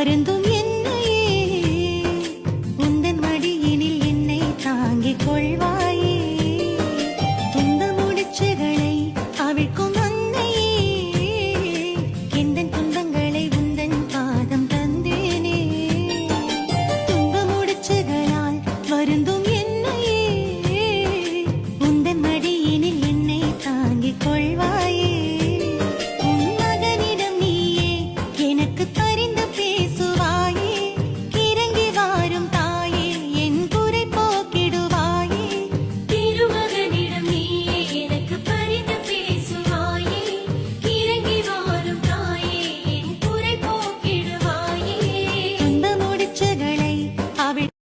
மருந்தும் என்னையே. உந்தன் மடியினில் என்னை தாங்கிக் கொள்வாயே. துந்த முடிச்சுகளை அவிழ்க்கும் அன்னையே. எந்தன் துன்பங்களை உந்தன் பாதம் தந்தேனே. தும்ப முடிச்சுகளால் வருந்தும் என்னையே. உந்தன் மடியினில் என்னை தாங்கிக் கொள்வாய்.